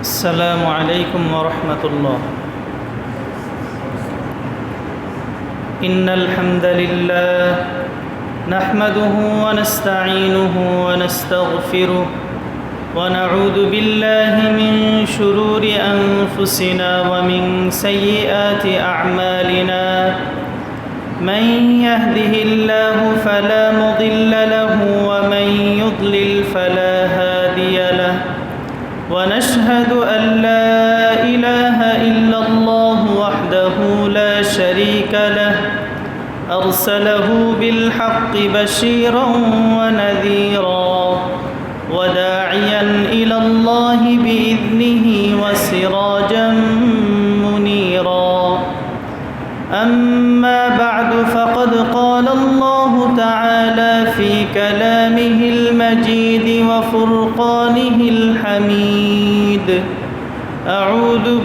السلام عليكم ورحمة الله. إن الحمد لله نحمده ونستعينه ونستغفره ونعوذ بالله من شرور أنفسنا ومن سيئات أعمالنا. من يهده الله فلا مضل له ومن ونشهد أن لا إله إلا الله وحده لا شريك له أرسله بالحق بشيرا ونذيرا وداعيا إلى الله بإذنه وسراجا منيرا. أما بعد فقد قال الله تعالى في كلامه المجيد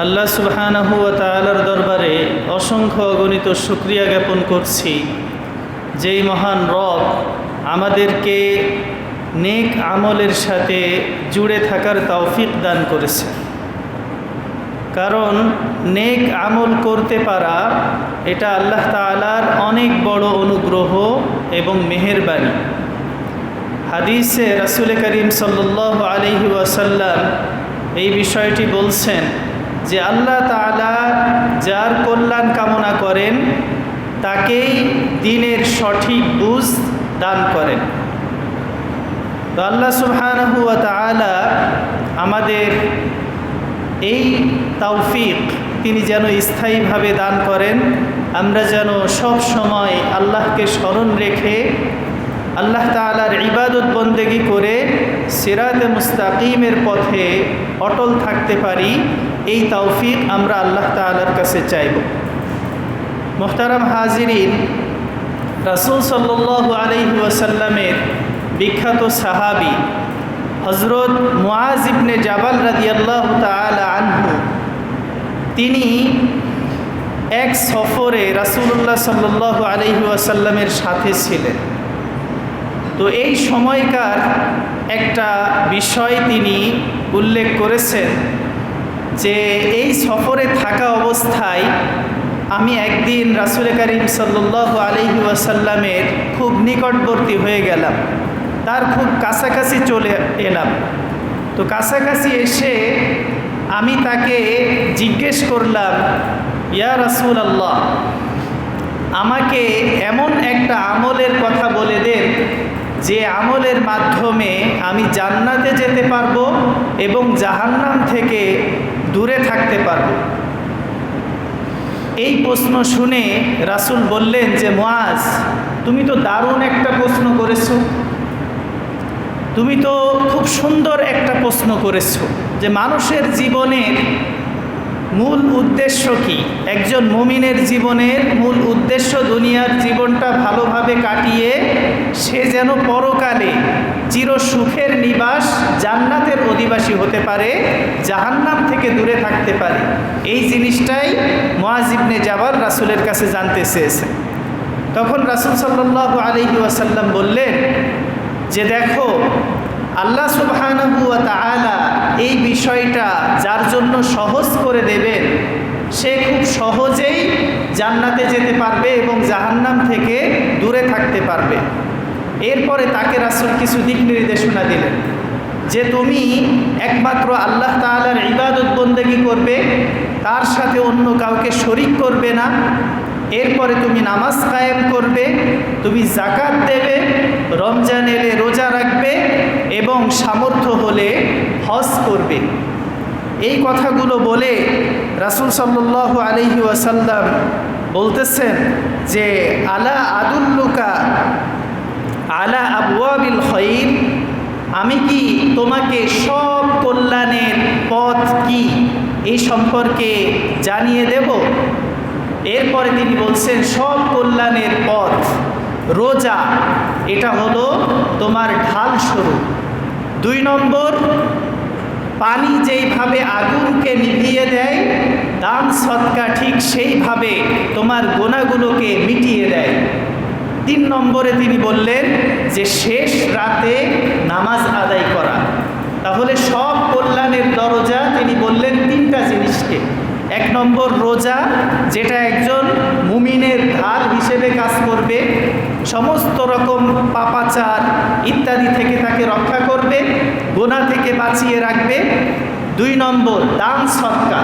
আল্লাহ সুবহানাহু ওয়া দরবারে অসংখ্য অগণিত শুক্রিয়া জ্ঞাপন করছি। যেই মহান রব আমাদেরকে নেক আমলের সাথে জুড়ে থাকার তৌফিক দান করেছে। কারণ নেক আমল করতে পারা এটা আল্লাহ তাআলার অনেক বড় অনুগ্রহ এবং মেহেরবানি। হাদিসে রাসুল করিম সাল্লাহ আলহি ওয়াসাল্লাম এই বিষয়টি বলছেন যে আল্লাহ তালা যার কল্যাণ কামনা করেন, তাকেই দিনের সঠিক বুঝ দান করেন। তো আল্লাহ সুবহানাহুয়া তালা আমাদের এই তৌফিক তিনি যেন স্থায়ীভাবে দান করেন। আমরা যেন সব সময় আল্লাহকে স্মরণ রেখে আল্লাহ তালার ইবাদত বন্দেগি করে সিরাতে মুস্তাকিমের পথে অটল থাকতে পারি। এই তৌফিক আমরা আল্লাহ তালার কাছে চাইব। মোহতারাম হাজিরিন, রাসুল সাল্লাহ আলহি ওয়াসাল্লামের বিখ্যাত সাহাবি হজরত মুআজ ইবনে জাবাল রাদি আল্লাহ তালা আনহু, তিনি এক সফরে রাসুল্লাহ সাল্লাহ আলহি ওয়াসাল্লামের সাথে ছিলেন। তো এই সময়কার একটা বিষয় তিনি উল্লেখ করেছেন যে এই সফরে থাকা অবস্থায় আমি একদিন রাসুল করিম সাল্লাহ আলহি ওয়াসাল্লামের খুব নিকটবর্তী হয়ে গেলাম। তার খুব কাছাকাছি চলে এলাম। তো কাছাকাছি এসে আমি তাকে জিজ্ঞেস করলাম, ইয়া রাসুল আল্লাহ আমাকে এমন একটা আমলের কথা বলে দেন যে আমলের মাধ্যমে আমি জান্নাতে যেতে পারব এবং জাহান্নাম থেকে দূরে থাকতে পারব। এই প্রশ্ন শুনে রাসুল বললেন যে মোয়াজ তুমি তো দারুণ একটা প্রশ্ন করেছ। তুমি তো খুব সুন্দর একটা প্রশ্ন করেছ যে, মানুষের জীবনের মূল উদ্দেশ্য কি? একজন মুমিনের জীবনের মূল উদ্দেশ্য দুনিয়ার জীবনটা ভালোভাবে কাটিয়ে সে যেন পরকালে চির সুখের নিবাস জান্নাতের অধিবাসী হতে পারে, জাহান্নাম থেকে দূরে থাকতে পারে। এই জিনিসটাই মোয়াজিবনে যাবার রাসুলের কাছে জানতে চেয়েছে। তখন রাসুল সাল্লাহ আলহি ওয়াসাল্লাম বললেন যে দেখো আল্লাহ ওয়া এই বিষয়টা যার জন্য সহজ করে দেবেন, সে খুব সহজেই জান্নাতে যেতে পারবে এবং জাহান্নাম থেকে দূরে থাকতে পারবে। এরপরে তাকে রাসুল কিছু দিক নির্দেশনা দিলেন যে তুমি একমাত্র আল্লাহ তাআলার ইবাদত বন্দেগি করবে, তার সাথে অন্য কাউকে শরিক করবে না এরপরে তুমি নামাজ কায়েম করবে, তুমি জাকাত দেবে, রমজান এলে রোজা রাখবে এবং সামর্থ্য হলে হজ করবে। এই কথাগুলো বলে রাসুল সাল্লাহ আলহি ওয়াসাল্লাম বলতেছেন যে, আলা আদুল্লুকা আলা আবুয়াবিল খৈর আমি কি তোমাকে সব কল্যাণের পথ কি এই সম্পর্কে জানিয়ে দেব? এরপরে তিনি বলছেন, সব কল্যাণের পথ, রোজা, এটা হলো তোমার ঢাল স্বরূপ। দুই নম্বর, পানি যেইভাবে আগুনকে নিভিয়ে দেয়, দান সৎকা ঠিক সেইভাবে তোমার গোনাগুলোকে মিটিয়ে দেয়। তিন নম্বরে তিনি বললেন যে, শেষ রাতে নামাজ আদায় করা। তাহলে সব কল্যাণের দরজা তিনি বললেন এক নম্বর রোজা, যেটা একজন মুমিনের ঢাল হিসেবে কাজ করবে, সমস্ত রকম পাপাচার ইত্যাদি থেকে তাকে রক্ষা করবে, গোনা থেকে বাঁচিয়ে রাখবে। দুই নম্বর, দান সৎকা।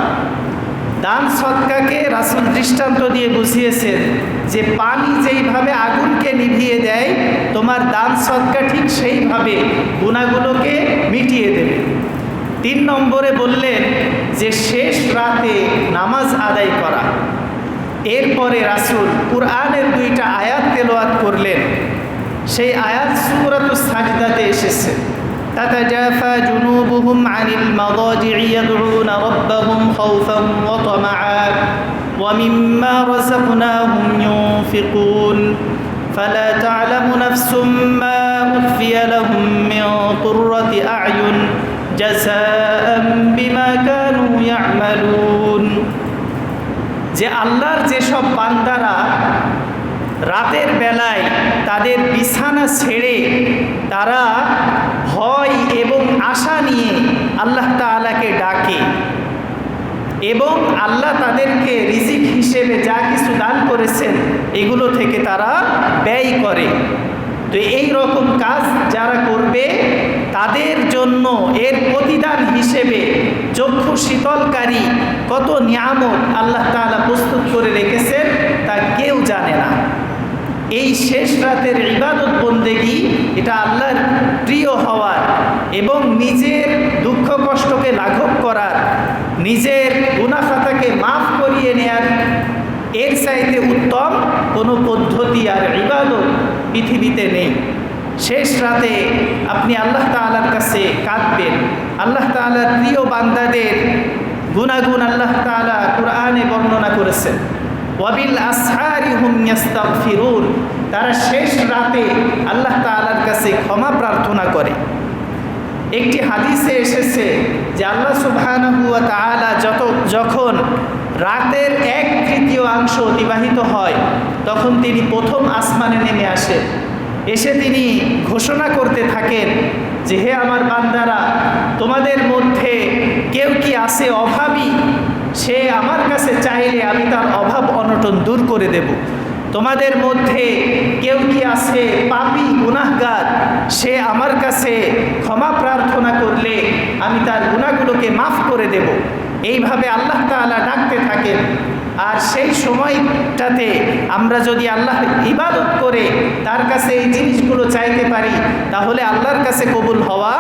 দান সৎকাকে রাসুল দৃষ্টান্ত দিয়ে বুঝিয়েছেন যে পানি যেইভাবে আগুনকে নিভিয়ে দেয়, তোমার দান সৎকা ঠিক সেইভাবে গুণাগুলোকে মিটিয়ে দেবে। তিন নম্বরে বললেন যে শেষ রাতে নামাজ আদায় করা এরপরে রাসুল কুরআনের দুইটা আয়াত তেলোয়াত করলেন সেই আয়াত সুরাত সাজদাতে এসেছে تتجافى جنوبهم عن المضاجع يدعون ربهم خوفا وطمعا ومما رزقناهم ينفقون فلا تعلم نفس ما أخفي لهم من قرة أعين جزاء بما كانوا يعملون যে আল্লাহর যেসব বান্দারা রাতের বেলায় তাদের বিছানা ছেড়ে তারা ভয় এবং আশা নিয়ে আল্লাহ তালাকে ডাকে এবং আল্লাহ তাদেরকে রিজিক হিসেবে যা কিছু দান করেছেন এগুলো থেকে তারা ব্যয় করে তো এই রকম কাজ যারা করবে, তাদের জন্য এর প্রতিদান হিসেবে চক্ষু শীতলকারী কত নিয়ামত আল্লাহ তাআলা প্রস্তুত করে রেখেছেন তা কেউ জানে না। এই শেষ রাতের ইবাদত বন্দেগি, এটা আল্লাহর প্রিয় হওয়ার এবং নিজের দুঃখ কষ্টকে লাঘব করার, নিজের গুনাফাতাকে মাফ করিয়ে নেয়ার এর চাইতে উত্তম কোনো পদ্ধতি আর ইবাদত পৃথিবীতে নেই। শেষ রাতে আপনি আল্লাহ তাআলার কাছে কাঁদবেন। আল্লাহ তাআলার প্রিয় বান্দাদের গুনাগুন আল্লাহ তাআলা কোরআনে বর্ণনা করেছেন। ওয়াবিল আসহারি ইয়াস্তাগফিরুন। তারা শেষ রাতে আল্লাহ তাআলার কাছে ক্ষমা প্রার্থনা করে। একটি হাদিসে এসেছে যে আল্লাহ তাআলা যত যখন রাতের এক তৃতীয় অংশ অতিবাহিত হয়, তখন তিনি প্রথম আসমানে নেমে আসেন এসে তিনি ঘোষণা করতে থাকেন যে, হে আমার বান্দারা, তোমাদের মধ্যে কেউ কি আছে অভাবী? সে আমার কাছে চাইলে আমি তার অভাব অনটন দূর করে দেব। তোমাদের মধ্যে কেউ কি আছে পাপি, গুনাহগার? সে আমার কাছে ক্ষমা প্রার্থনা করলে আমি তার গুণাগুলোকে মাফ করে দেব। এইভাবে আল্লাহ তাআলা ডাকতে থাকেন আর সেই সময়টাতে আমরা যদি আল্লাহ ইবাদত করে তার কাছে এই জিনিসগুলো চাইতে পারি, তাহলে আল্লাহর কাছে কবুল হওয়া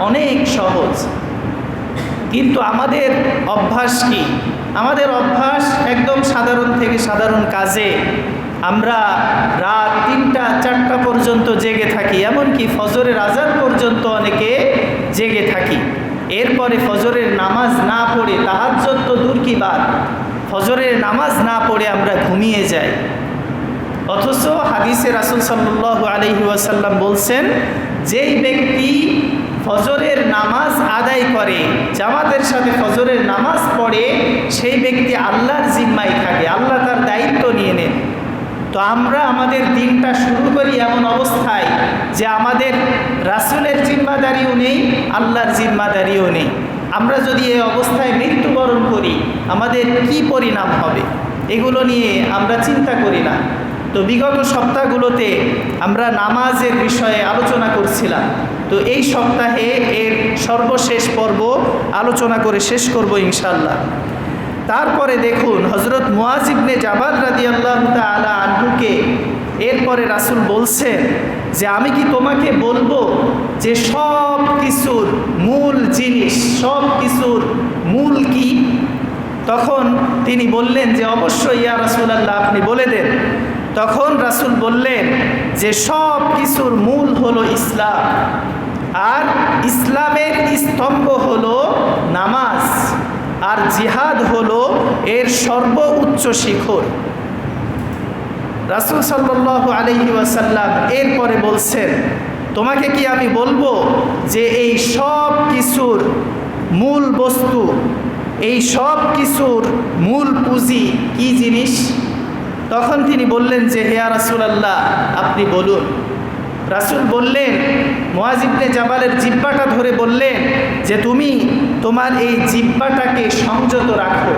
অনেক সহজ। কিন্তু আমাদের অভ্যাস কি? আমাদের অভ্যাস একদম সাধারণ থেকে সাধারণ কাজে। আমরা রাত তিনটা, চারটা পর্যন্ত জেগে থাকি, এমনকি ফজরের আজান পর্যন্ত অনেকে জেগে থাকি। এরপরে ফজরের নামাজ না পড়ে তাহাজ্জত তো দূর কি বাদ ফজরের নামাজ না পড়ে আমরা ঘুমিয়ে যাই। অথচ হাদিসে রাসুল সাল্লাহ আলহি ওয়াসাল্লাম বলছেন, যেই ব্যক্তি ফজরের নামাজ আদায় করে, জামাতের সাথে ফজরের নামাজ পড়ে, সেই ব্যক্তি আল্লাহর জিম্মায় থাকে। আল্লাহ তার দায়িত্ব নিয়ে নেন তো আমরা আমাদের দিনটা শুরু করি এমন অবস্থায় যে আমাদের রাসুলের জিম্মাদারিও নেই, আল্লাহর জিম্মাদারিও নেই। আমরা যদি এই অবস্থায় মৃত্যুবরণ করি, আমাদের কি পরিণাম হবে? এগুলো নিয়ে আমরা চিন্তা করি না। তো বিগত সপ্তাহগুলোতে আমরা নামাজের বিষয়ে আলোচনা করছিলাম। তো এই সপ্তাহে এর সর্বশেষ পর্ব আলোচনা করে শেষ করব ইনশাল্লাহ তারপরে দেখুন হজরত মুয়াজিবনে জাবাদ রাদি আল্লাহ তালা আনহুকে এরপরে রাসুল বলছেন যে আমি কি তোমাকে বলব যে সব কিছুর মূল জিনিস সব কিছুর মূল কি? তখন তিনি বললেন যে অবশ্যই ইয়া রাসুলাল্লাহ, আপনি বলে দেন। তখন রাসুল বললেন যে সব কিছুর মূল হলো ইসলাম, আর ইসলামের স্তম্ভ হলো নামাজ। আর জিহাদ হলো এর সর্বোচ্চ শিখর। রাসুল সাল্লাহ আলহি ওয়াসাল্লাম এরপরে বলছেন, তোমাকে কি আমি বলব যে এই সব কিছুর মূল বস্তু, এই সব কিছুর মূল পুঁজি কি জিনিস? তখন তিনি বললেন যে হেয়া রাসুল আল্লাহ আপনি বলুন। রাসুল বললেন মোয়াজিবনে জাবালের জিব্বাটা ধরে বললেন যে তুমি তোমার এই জিব্বাটাকে সংযত রাখো।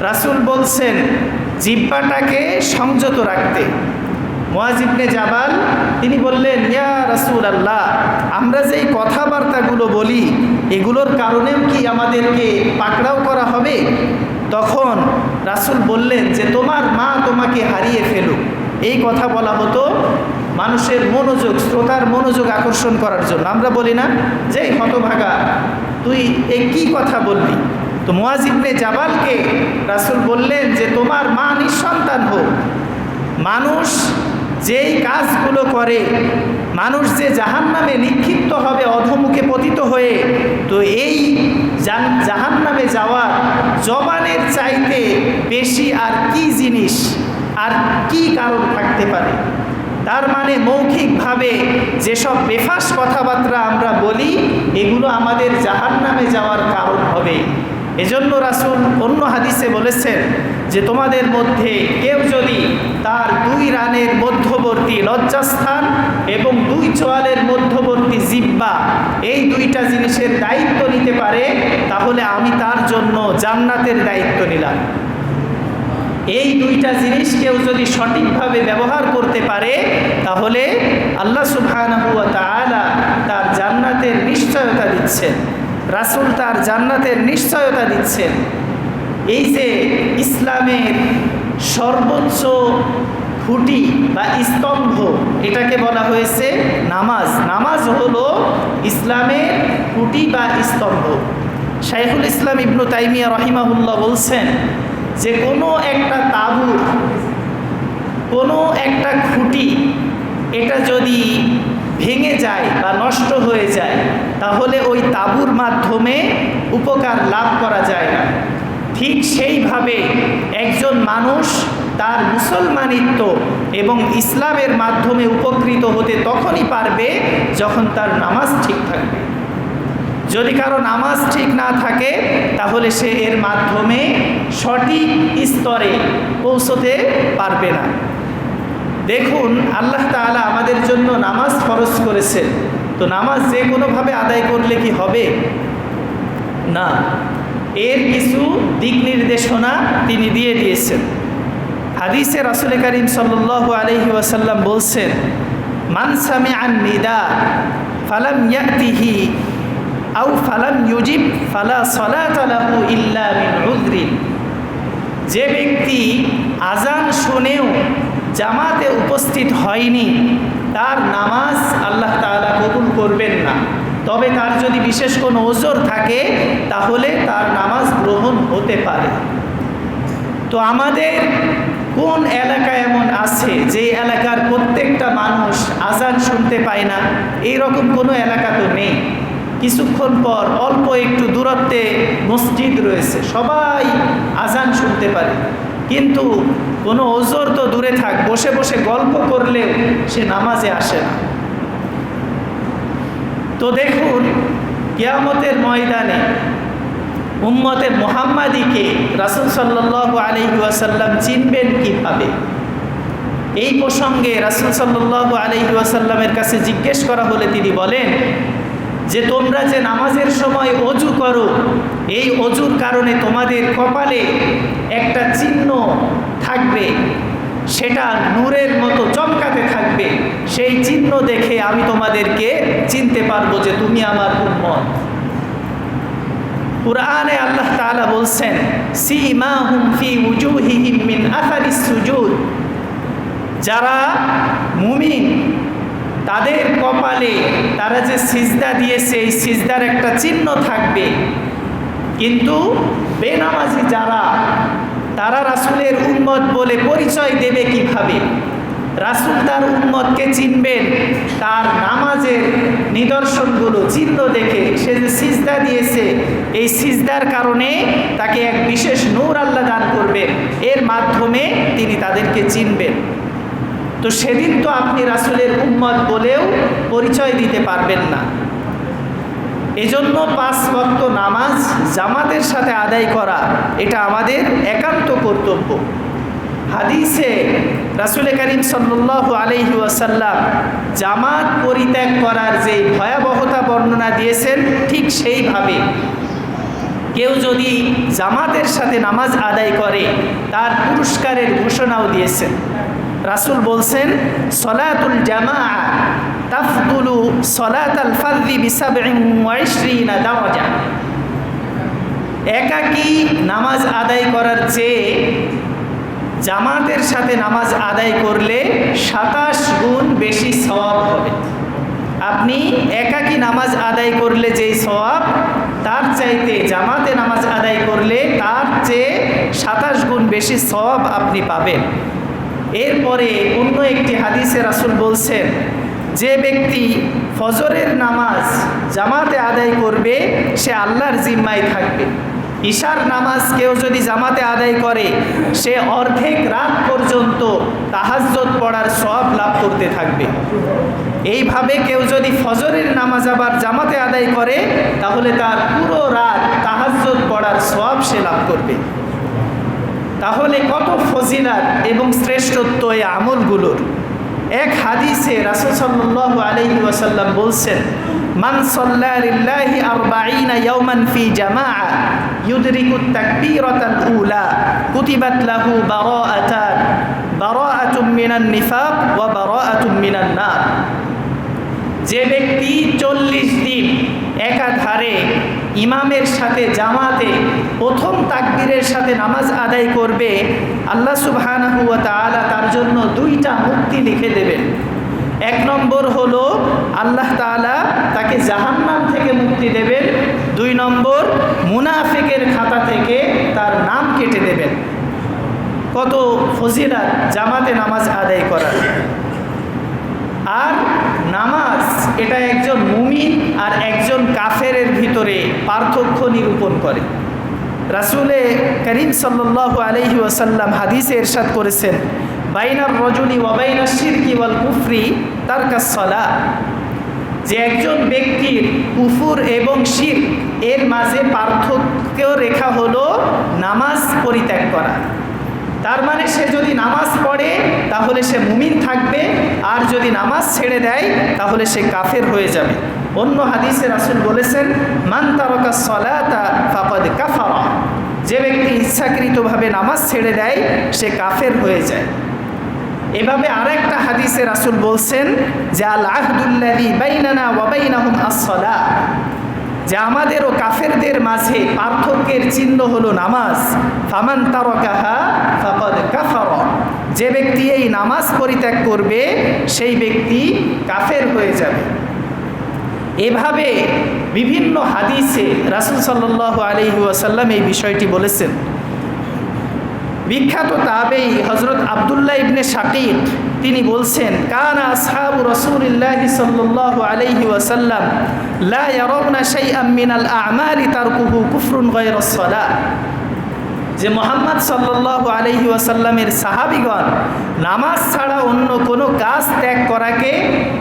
রাসুল বলছেন জিব্বাটাকে সংযত রাখতে। মোয়াজিবনে জাবাল, তিনি বললেন, ইয়া রাসুল আল্লাহ আমরা যে এই কথাবার্তাগুলো বলি, এগুলোর কারণেও কি আমাদেরকে পাকড়াও করা হবে? তখন রাসুল বললেন যে তোমার মা তোমাকে হারিয়ে ফেলুক। এই কথা বলা হতো মানুষের মনোযোগ, শ্রোতার মনোযোগ আকর্ষণ করার জন্য। আমরা বলি না যে হতভাগা, তুই এই কি কথা বললি? তো মোয়াজিবনে জাবালকে রাসুল বললেন যে, তোমার মা নিঃসন্তান হোক। মানুষ যেই কাজগুলো করে, মানুষ যে জাহান নামে নিক্ষিপ্ত হবে, অধমুখে পতিত হয়ে, তো এই জাহান নামে যাওয়ার জবানের চাইতে বেশি আর কি জিনিস, আর কি কারণ থাকতে পারে? তার মানে মৌখিকভাবে যেসব বেফাস কথাবার্তা আমরা বলি, এগুলো আমাদের জাহান নামে যাওয়ার কারণ হবে। এজন্য রাসুল অন্য হাদিসে বলেছেন যে, তোমাদের মধ্যে কেউ যদি তার দুই রানের মধ্যবর্তী লজ্জাস্থান এবং দুই চোয়ালের মধ্যবর্তী জিব্বা এই দুইটা জিনিসের দায়িত্ব নিতে পারে, তাহলে আমি তার জন্য জান্নাতের দায়িত্ব নিলাম। এই দুইটা জিনিস কেউ যদি সঠিকভাবে ব্যবহার করতে পারে, তাহলে আল্লাহ সুবহানাহুয়া তাআলা তার জান্নাতের নিশ্চয়তা দিচ্ছেন। রাসুল তার জান্নাতের নিশ্চয়তা দিচ্ছেন। এই যে ইসলামের সর্বোচ্চ খুঁটি বা স্তম্ভ, এটাকে বলা হয়েছে নামাজ। নামাজ হলো ইসলামের খুঁটি বা স্তম্ভ। শাইখুল ইসলাম ইবনু তাইমিয়া রহিমাহুল্লাহ বলছেন যে কোনো একটা তাবুর কোনো একটা খুঁটি, এটা যদি ভেঙে যায় বা নষ্ট হয়ে যায়, তাহলে ওই তাবুর মাধ্যমে উপকার লাভ করা যায় না। ঠিক সেইভাবে একজন মানুষ তার মুসলমানিত্ব এবং ইসলামের মাধ্যমে উপকৃত হতে তখনই পারবে যখন তার নামাজ ঠিক থাকবে। যদি কারও নামাজ ঠিক না থাকে, তাহলে সে এর মাধ্যমে সঠিক স্তরে পৌঁছতে পারবে না। দেখুন, আল্লাহ তালা আমাদের জন্য নামাজ ফরজ করেছেন। তো নামাজ যে কোনোভাবে আদায় করলে কি হবে? না। এর কিছু দিক নির্দেশনা তিনি দিয়ে দিয়েছেন। হাদিসে রাসুল করিম সাল্লাহ আলহি ওয়াসাল্লাম বলছেন মানসামে আন নিদা, ফালাম ইয়াতিহি ফালাম ফালা ইল্লা যে ব্যক্তি আজান শুনেও জামাতে উপস্থিত হয়নি, তার নামাজ আল্লাহ তাআলা কবুল করবেন না। তবে তার যদি বিশেষ কোনো ওজোর থাকে, তাহলে তার নামাজ গ্রহণ হতে পারে। তো আমাদের কোন এলাকা এমন আছে যে এলাকার প্রত্যেকটা মানুষ আজান শুনতে পায় না? এই রকম কোনো এলাকা তো নেই। কিছুক্ষণ পর অল্প একটু দূরত্বে মসজিদ রয়েছে। সবাই আজান শুনতে পারে। কিন্তু কোনো ওজোর তো দূরে থাক, বসে বসে গল্প করলেও সে নামাজে আসে না। তো দেখুন, কেয়ামতের ময়দানে উম্মতে মোহাম্মাদিকে রাসুল সাল্লাহ আলহি ওয়াসাল্লাম চিনবেন কীভাবে? এই প্রসঙ্গে রাসুল সাল্লাহ আলহি ওয়াসাল্লামের কাছে জিজ্ঞেস করা হলে তিনি বলেন যে তোমরা যে নামাজের সময় অজু করো, এই অজুর কারণে তোমাদের কপালে একটা চিহ্ন থাকবে, সেটা নূরের মতো চমকাতে থাকবে। সেই চিহ্ন দেখে আমি তোমাদেরকে চিনতে পারব যে তুমি আমার উম্মত। কুরআনে আল্লাহ তাআলা বলছেন, সীমাহুম ফি উজুহিহিম মিন আসারিস সুজুদ। যারা মুমিন তাদের কপালে তারা যে সিজদা দিয়েছে, এই সিজদার একটা চিহ্ন থাকবে। কিন্তু বেনামাজি যারা, তারা রাসূলের উম্মত বলে পরিচয় দেবে কীভাবে? রাসূল তার উম্মতকে চিনবেন, তার নামাজের নিদর্শনগুলো চিহ্ন দেখে সে যে সিজদা দিয়েছে, এই সিজদার কারণে তাকে এক বিশেষ নূর আল্লাহ দান করবেন। এর মাধ্যমে তিনি তাদেরকে চিনবেন। তো সেদিন তো আপনি রাসুলের উম্মত বলেও পরিচয় দিতে পারবেন না। এজন্য পাঁচ ভক্ত নামাজ জামাতের সাথে আদায় করা, এটা আমাদের একান্ত কর্তব্য। হাদিসে রাসুল করিম সাল্লাহ আলহি ওয়াসাল্লাম জামাত পরিত্যাগ করার যে ভয়াবহতা বর্ণনা দিয়েছেন, ঠিক সেইভাবে। কেউ যদি জামাতের সাথে নামাজ আদায় করে, তার পুরস্কারের ঘোষণাও দিয়েছেন। রাসুল বলছেন, সলাতুল জামা তাফদুলু সলাত আল ফাদি বিসাবিনা দাওয়াজা একাকী নামাজ আদায় করার চেয়ে জামাতের সাথে নামাজ আদায় করলে সাতাশ গুণ বেশি সওয়াব হবে। আপনি একাকী নামাজ আদায় করলে যেই সওয়াব, তার চাইতে জামাতে নামাজ আদায় করলে তার চেয়ে সাতাশ গুণ বেশি সওয়াব আপনি পাবেন। এরপরে অন্য একটি হাদিসে রাসুল বলছেন, যে ব্যক্তি ফজরের নামাজ জামাতে আদায় করবে, সে আল্লাহর জিম্মায় থাকবে। ঈশার নামাজ কেউ যদি জামাতে আদায় করে, সে অর্ধেক রাত পর্যন্ত তাহাজ্জত পড়ার সব লাভ করতে থাকবে। এইভাবে কেউ যদি ফজরের নামাজ আবার জামাতে আদায় করে, তাহলে তার পুরো রাত তাহাজ্জত পড়ার সব সে লাভ করবে। তাহলে কত ফজিলাত এবং শ্রেষ্ঠত্ব এই আমলগুলোর? এক হাদিসে রাসূল সাল্লাল্লাহু আলাইহি ওয়াসাল্লাম বলছেন, মান সাল্লা লিল্লাহি আরবাঈনা ইয়াওমান ফি জামাআ, ইউদরিকু তাকবীরাতাল উলা, কুতিবাত লাহু বারাআতান, বারাআতুম মিনান নিফাক ওয়া বারাআতুম মিনান নার। যে ব্যক্তি চল্লিশ দিন একাধারে ইমামের সাথে জামাতে প্রথম তাকবীরের সাথে নামাজ আদায় করবে, আল্লাহ তাআলা তার জন্য দুইটা মুক্তি লিখে দেবেন। এক নম্বর হলো, আল্লাহ তাআলা তাকে জাহান্নাম থেকে মুক্তি দেবেন। দুই নম্বর, মুনাফিকের খাতা থেকে তার নাম কেটে দেবেন। কত ফজিলাত জামাতে নামাজ আদায় করার। আর নামাজ এটা একজন মুমিন আর একজন কাফেরের ভিতরে পার্থক্য নিরূপণ করে। রাসুলে করিম সাল্লাহ আলহি ওয়াসাল্লাম হাদিসে এরশাদ করেছেন, বাইনার রজনী ওয়াবাইনার শিরকি ওয়াল কুফরি তার কাসলা যে একজন ব্যক্তির কুফুর এবং শির, এর মাঝে পার্থক্য রেখা হলো নামাজ পরিত্যাগ করা। তার মানে সে যদি নামাজ পড়ে, তাহলে সে মুমিন থাকবে। আর যদি নামাজ ছেড়ে দেয়, তাহলে সে কাফের হয়ে যাবে। অন্য হাদিসে রাসুল বলেছেন, মান তারকা সলাতা ফাকদ কাফারা। যে ব্যক্তি ইচ্ছাকৃতভাবে নামাজ ছেড়ে দেয়, সে কাফের হয়ে যায়। এভাবে আর একটা হাদিসে রাসুল বলছেন যে, আল আহদুল্লাদি বাইনানা ওয়াবাইনাহুম আসলা যে আমাদের ও কাফেরদের মাঝে পার্থক্যের চিহ্ন হলো নামাজ। ফামান তারকাহা ফাকদ কাফার। যে ব্যক্তি এই নামাজ পরিত্যাগ করবে, সেই ব্যক্তি কাফের হয়ে যাবে। এভাবে বিভিন্ন হাদিসে রাসুল সাল্লাহ আলহি ওয়াসাল্লাম এই বিষয়টি বলেছেন। বিখ্যাত তাবেই হজরত আবদুল্লাহ ইবনে শাকিদ তিনি বলছেন, কানা আসহাবু রসুলিল্লাহি সাল্লাল্লাহু আলাইহি ওয়াসাল্লাম, লা ইয়ারাউনা শাইআম মিনাল আ'মালি তারকুহু কুফরুন গায়রাস সালাহ। যে মোহাম্মদ সাল্লাল্লাহু আলাইহি ওয়াসাল্লামের সাহাবিগণ নামাজ ছাড়া অন্য কোনো কাজ ত্যাগ করাকে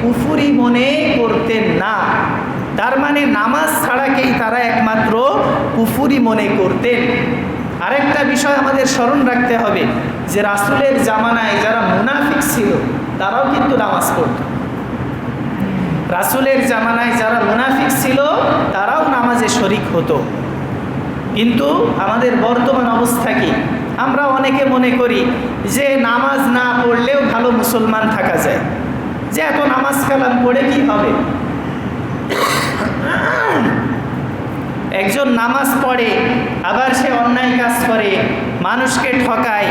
কুফুরি মনে করতেন না। তার মানে নামাজ ছাড়াকেই তারা একমাত্র কুফুরি মনে করতেন। আরেকটা বিষয় আমাদের স্মরণ রাখতে হবে যে রাসুলের জামানায় যারা মুনাফিক ছিল, তারাও কিন্তু নামাজ পড়ত। রাসুলের জামানায় যারা মুনাফিক ছিল, তারাও নামাজে শরিক হতো। কিন্তু আমাদের বর্তমান অবস্থা কি? আমরা অনেকে মনে করি যে নামাজ না পড়লেও ভালো মুসলমান থাকা যায়। যে এত নামাজ কালাম পড়ে কি হবে? একজন নামাজ পড়ে, আবার সে অন্যায় কাজ করে, মানুষকে ঠকায়,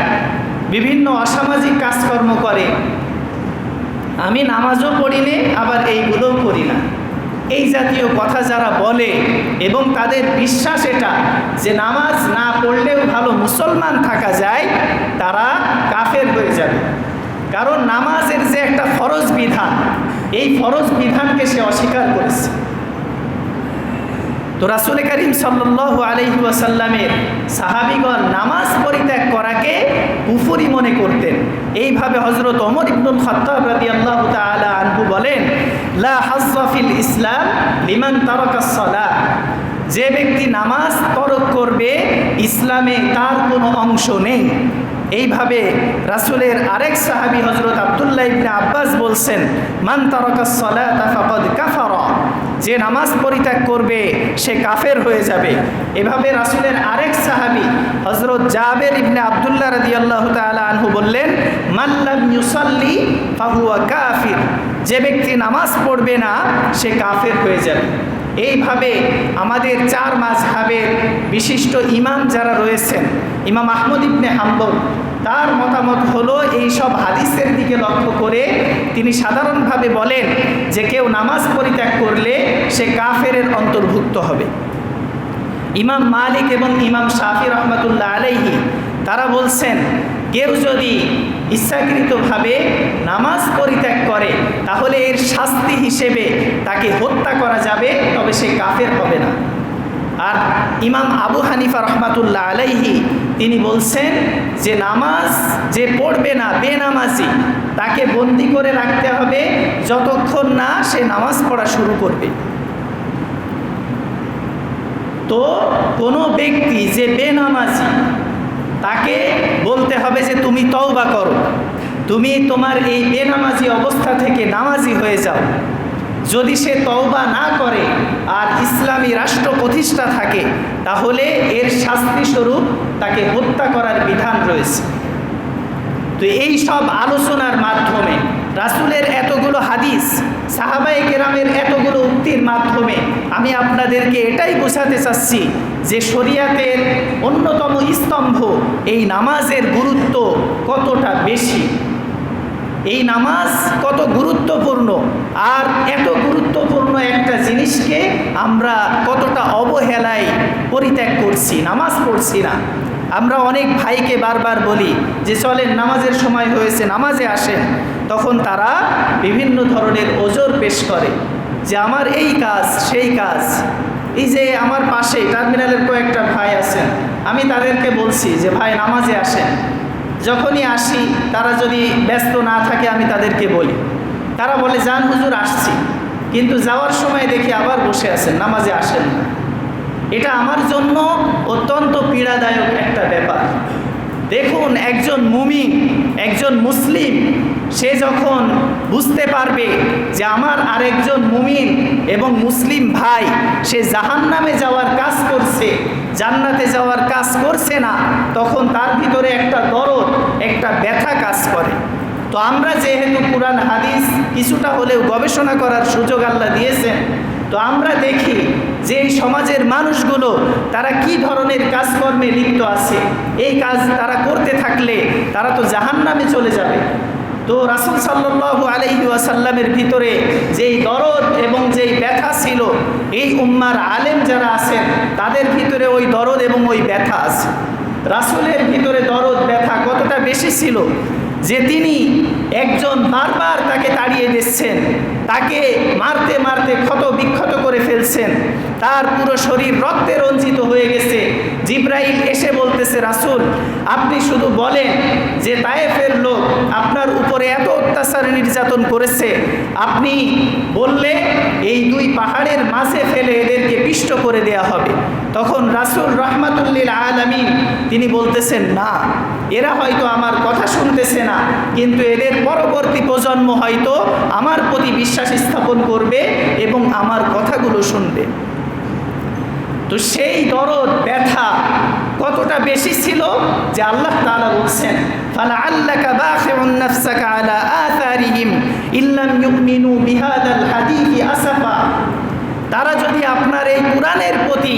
বিভিন্ন অসামাজিক কাজকর্ম করে। আমি নামাজও পড়ি নে, আবার এইগুলোও করি না। এই জাতীয় কথা যারা বলে, এবং তাদের বিশ্বাস এটা, যে নামাজ না পড়লেও ভালো মুসলমান থাকা যায়, তারা কাফের হয়ে যাবে। কারণ নামাজের যে একটা ফরজ বিধান, এই ফরজ বিধানকে সে অস্বীকার করেছে। তো রাসুল করিম সাল্লাহ আলহি ওয়াসাল্লামের সাহাবিগণ নামাজ পরিত্যাগ করাকে কুফুরি মনে করতেন। এইভাবে হজরত অমর ইবনুল খত্তাব রাদি আল্লাহ তালা আনহু বলেন, লা হাজফিল ইসলাম লিমান তারকাসলা যে ব্যক্তি নামাজ তরক করবে, ইসলামে তার কোনো অংশ নেই। এইভাবে রাসুলের আরেক সাহাবি হজরত আবদুল্লাহ ইবনে আব্বাস বলছেন, মান তারকাসলা ফাকাদ কাফারা। যে নামাজ পরিত্যাগ করবে, সে কাফের হয়ে যাবে। এভাবে রাসুলের আরেক সাহাবি হজরত জাবের ইবনে আবদুল্লাহ রাজি আল্লাহ তালা আনহু বললেন মাল্লাম ইউসাল্লি ফাহুয়া কাফির। যে ব্যক্তি নামাজ পড়বে না, সে কাফের হয়ে যাবে। এইভাবে আমাদের চার মাঝহাবের বিশিষ্ট ইমাম যারা রয়েছেন, ইমাম আহমদ ইবনে হাম্বল, তার মতামত হলো এই সব হাদিসের দিকে লক্ষ্য করে তিনি সাধারণভাবে বলেন যে কেউ নামাজ পরিত্যাগ করলে সে কাফেরের অন্তর্ভুক্ত হবে। ইমাম মালিক এবং ইমাম শাফি রহমতুল্লাহ আলাইহি, তারা বলছেন কেউ যদি ইচ্ছাকৃতভাবে নামাজ পরিত্যাগ করে, তাহলে এর শাস্তি হিসেবে তাকে হত্যা করা যাবে, তবে সে কাফের হবে না। আর ইমাম আবু হানিফা রহমাতুল্লাহ আলাইহি, তিনি বলছেন যে নামাজ যে পড়বে না, বেনামাজি, তাকে বন্দি করে রাখতে হবে যতক্ষণ না সে নামাজ পড়া শুরু করবে। তো কোনো ব্যক্তি যে বেনামাজি তাকে বলতে হবে যে তুমি তওবা করো। তুমি তোমার এই বেনামাজি অবস্থা থেকে নামাজি হয়ে যাও। যদি সে তওবা না করে আর ইসলামী রাষ্ট্র প্রতিষ্ঠা থাকে, তাহলে এর শাস্তি স্বরূপ তাকে হত্যা করার বিধান রয়েছে। তো এই সব আলোচনার মাধ্যমে রাসুলের এতগুলো হাদিস সাহাবাই কেরামের এতগুলো উক্তির মাধ্যমে আমি আপনাদেরকে এটাই বোঝাতে চাচ্ছি যে শরিয়াতের অন্যতম স্তম্ভ এই নামাজের গুরুত্ব কতটা বেশি। এই নামাজ কত গুরুত্বপূর্ণ আর এত গুরুত্বপূর্ণ একটা জিনিসকে আমরা কতটা অবহেলায় পরিত্যাগ করছি, নামাজ পড়ছি না। আমরা অনেক ভাইকে বারবার বলি যে, চলেন, নামাজের সময় হয়েছে, নামাজে আসেন। তখন তারা বিভিন্ন ধরনের ওজোর পেশ করে যে আমার এই কাজ, সেই কাজ। এই যে আমার পাশে টার্মিনালের কয়েকটা ভাই আছেন, আমি তাদেরকে বলছি যে, ভাই, নামাজে আসেন। যখনই আসি, তারা যদি ব্যস্ত না থাকে, আমি তাদেরকে বলি। তারা বলে, যান হুজুর, আসছি। কিন্তু যাওয়ার সময় দেখি আবার বসে আছেন, নামাজে আসেন এটা আমার জন্য অত্যন্ত পীড়াদায়ক একটা ব্যাপার। দেখুন, একজন মুমিন, একজন মুসলিম, সে যখন বুঝতে পারবে যে আমার আরেকজন মুমিন এবং মুসলিম ভাই, সে জাহান নামে যাওয়ার কাজ করছে, জান্নাতে যাওয়ার কাজ করছে না, তখন তার ভিতরে একটা দরদ, একটা ব্যথা কাজ করে। তো আমরা যেহেতু কোরআন, হাদিস কিছুটা হলেও গবেষণা করার সুযোগ আল্লাহ দিয়েছেন, তো আমরা দেখি যে সমাজের মানুষগুলো তারা কি ধরনের কাজকর্মে লিপ্ত আছে, এই কাজ তারা করতে থাকলে তারা তো জাহান নামে চলে যাবে। তো রাসুল সাল্লু আলহি ওয়াসাল্লামের ভিতরে যেই দরদ এবং যেই ব্যথা ছিল, এই উম্মার আলেম যারা আছেন, তাদের ভিতরে ওই দরদ এবং ওই ব্যথা আছে। রাসুলের ভিতরে দরদ, ব্যথা কতটা বেশি ছিল যে তিনি একজন বারবার তাকে তাড়িয়ে দিচ্ছেন, তাকে মারতে মারতে ক্ষত বিক্ষত করে ফেলছেন, তার পুরো শরীর রক্তে রঞ্জিত হয়ে গেছে। জিব্রাইল এসে বলতেছে, রাসুল, আপনি শুধু বলেন যে তায়েফের লোক আপনার উপরে এত অত্যাচার নির্যাতন করেছে। আপনি বললে এই দুই পাহাড়ের মাঝে ফেলে এদেরকে পিষ্ট করে দেয়া হবে। তখন রাসুল রহমাতুল্লিল আলমিন তিনি বলতেছেন, না, এরা হয়তো আমার কথা শুনতেছে না, কিন্তু এদের পরবর্তী প্রজন্ম হয়তো আমার প্রতি বিশ্বাস স্থাপন করবে এবং আমার কথাগুলো শুনবে। তো সেই দরদ, ব্যথা কতটা বেশি ছিল যে আল্লাহ তাআলা বলছেন ফালা আল্লাকা বাখিউন নাফসাকা আলা আথারিহিম ইল্লাম ইউমিনু বিহাদাল হাদিহি আসাফা। তারা যদি আপনার এই কোরআনের প্রতি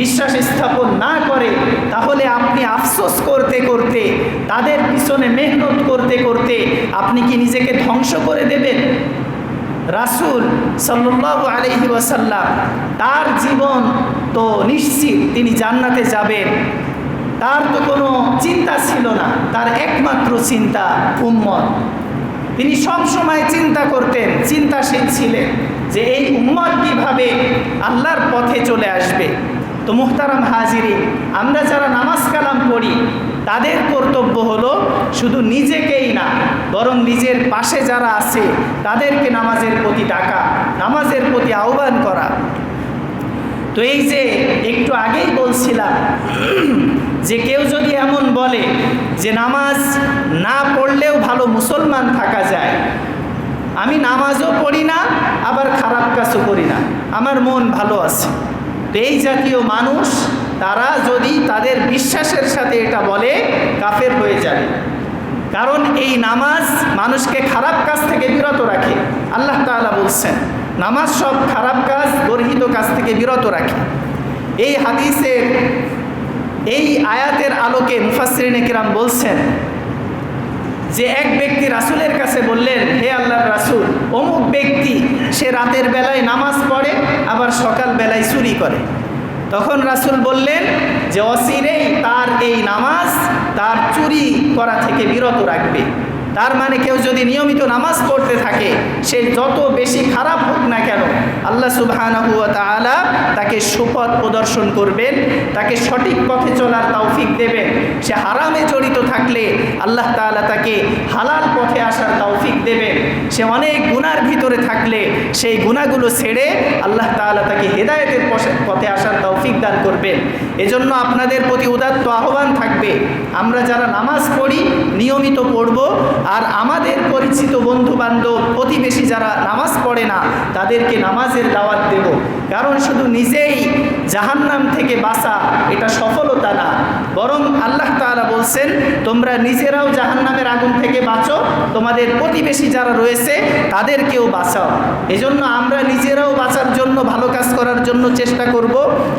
বিশ্বাস স্থাপন না করে, তাহলে আপনি আফসোস করতে করতে, তাদের পিছনে মেহনত করতে করতে আপনি কি নিজেকে ধ্বংস করে দেবেন? রাসুল সাল্লাহ আলহি ওয়াসাল্লাম, তার জীবন তো নিশ্চিত তিনি জান্নাতে যাবেন। তার তো কোনো চিন্তা ছিল না, তার একমাত্র চিন্তা উম্মত। তিনি সব সময় চিন্তা করতেন, চিন্তাশীল ছিলেন যে এই উম্মত কীভাবে আল্লাহর পথে চলে আসবে। তো মুহতারাম হাজিরি আমরা যারা নামাজ কালাম পড়ি তাদের কর্তব্য হলো শুধু নিজেকেই না, বরং নিজের পাশে যারা আছে, তাদেরকে নামাজের প্রতি ডাকা, নামাজের প্রতি আহ্বান করা। তো এই যে একটু আগেই বলছিলাম যে কেউ যদি এমন বলে যে নামাজ না পড়লেও ভালো মুসলমান থাকা যায়, আমি নামাজও পড়ি না, আবার খারাপ কাজও করি না, আমার মন ভালো আছে। তো এই জাতীয় মানুষ তারা যদি তাদের বিশ্বাসের সাথে এটা বলে, কাফের হয়ে যাবে। কারণ এই নামাজ মানুষকে খারাপ কাজ থেকে বিরত রাখে। আল্লাহ তাআলা বলছেন, নামাজ সব খারাপ কাজ, গর্হিত কাজ থেকে বিরত রাখে। এই হাদিসের এই আয়াতের আলোকে মুফাসরিন কিরাম বলছেন যে এক ব্যক্তি রাসুলের কাছে বললেন, হে আল্লাহর রাসুল, অমুক ব্যক্তি সে রাতের বেলায় নামাজ পড়ে, আবার সকাল বেলায় চুরি করে। তখন রাসুল বললেন যে অসিরেই তার এই নামাজ, তার চুরি করা থেকে বিরত রাখবে। তার মানে কেউ যদি নিয়মিত নামাজ পড়তে থাকে, সে যত বেশি খারাপ হোক না কেন, আল্লাহ তাআলা তাকে সুপথ প্রদর্শন করবেন, তাকে সঠিক পথে চলার তৌফিক দেবেন। সে হারামে জড়িত থাকলে আল্লাহ তাআলা তাকে হালাল পথে আসার তৌফিক দেবেন। সে অনেক গুনার ভিতরে থাকলে সেই গুণাগুলো ছেড়ে আল্লাহ তাআলা তাকে হেদায়তের পথে আসার তৌফিক করবেন। এজন্য আপনাদের প্রতি উদাত্ত আহ্বান থাকবে। আমরা যারা নামাজ পড়ি, নিয়মিত পড়ব, আর আমাদের পরিচিত বন্ধু বান্ধব প্রতিবেশী যারা নামাজ পড়ে না, তাদেরকে নামাজের দাওয়াত দেব। কারণ শুধু নিজেই জাহান্নাম থেকে বাঁচা এটা সফলতা না। বরং আল্লাহ তাআলা বলছেন, তোমরা নিজেরাও জাহান্নামের আগুন থেকে বাঁচো। তোমাদের প্রতিবেশী যারা রয়েছে, তাদেরকেও বাঁচাও। এজন্য আমরা নিজেরাও বাঁচার জন্য, ভালো কাজ করার জন্য চেষ্টা করব।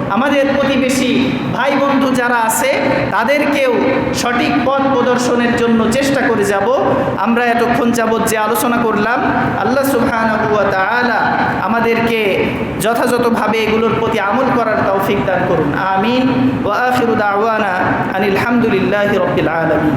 আমাদের প্রতিবেশী ভাই বন্ধু যারা আছে, তাদেরকেও সঠিক পথ প্রদর্শনের জন্য চেষ্টা করে যাব। আমরা এতক্ষণ যাবৎ যে আলোচনা করলাম, আল্লাহ তাআলা আমাদেরকে যথাযথভাবে এগুলোর প্রতি আমল করার তৌফিক দান করুন আমিন ওয়া আখিরু দাওয়ানা আনিল হামদুলিল্লাহি রাব্বিল আলামিন